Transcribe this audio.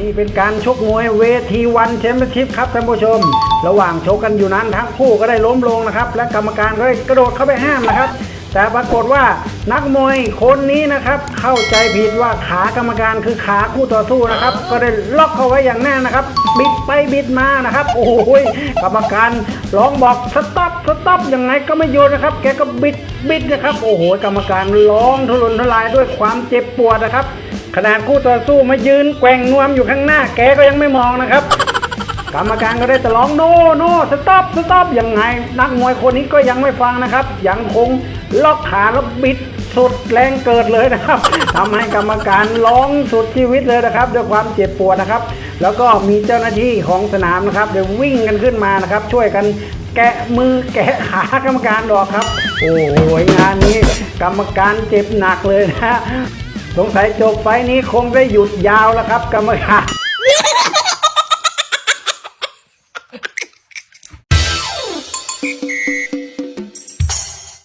นี่เป็นการชกมวยเวทีวันแชมเปี้ยนชิพครับท่านผู้ชม ระหว่างชกกันอยู่นั้นทั้งคู่ก็ได้ล้มลงนะครับ และกรรมการก็ได้กระโดดเข้าไปห้ามนะครับ แต่ปรากฏว่านักมวยคนนี้นะครับ เข้าใจผิดว่าขากรรมการคือขาคู่ต่อสู้นะครับ ก็ได้ล็อกเขาไว้อย่างแน่นนะครับ บิดไปบิดมานะครับ โอ้โหยกรรมการร้องบอกสต็อปสต็อปยังไงก็ไม่หยุดนะครับ แกก็บิดบิดนะครับ โอ้โห กรรมการร้องทุรนทุรายด้วยความเจ็บปวดนะครับ ขนาดคู่ต่อสู้มายืนแกว่งนวมอยู่ข้างหน้าแกก็ยังไม่มองนะครับ กรรมการก็ได้แต่ร้องโนโนสต็อปสต็อปยังไง นักมวยคนนี้ก็ยังไม่ฟังนะครับ ยังคงล็อกขาแล้วบิดสุดแรงเกิดเลยนะครับทำให้กรรมการร้องสุดชีวิตเลยนะครับ ด้วยความเจ็บปวดนะครับ แล้วก็มีเจ้าหน้าที่ของสนามนะครับเดี๋ยววิ่งกันขึ้นมานะครับ ช่วยกันแกะมือแกะขากรรมการออกครับ โอ้โหงานนี้กรรมการเจ็บหนักเลยนะ สงสัยจบไฟนี้คงได้หยุดยาวแล้วครับ กรรมการเ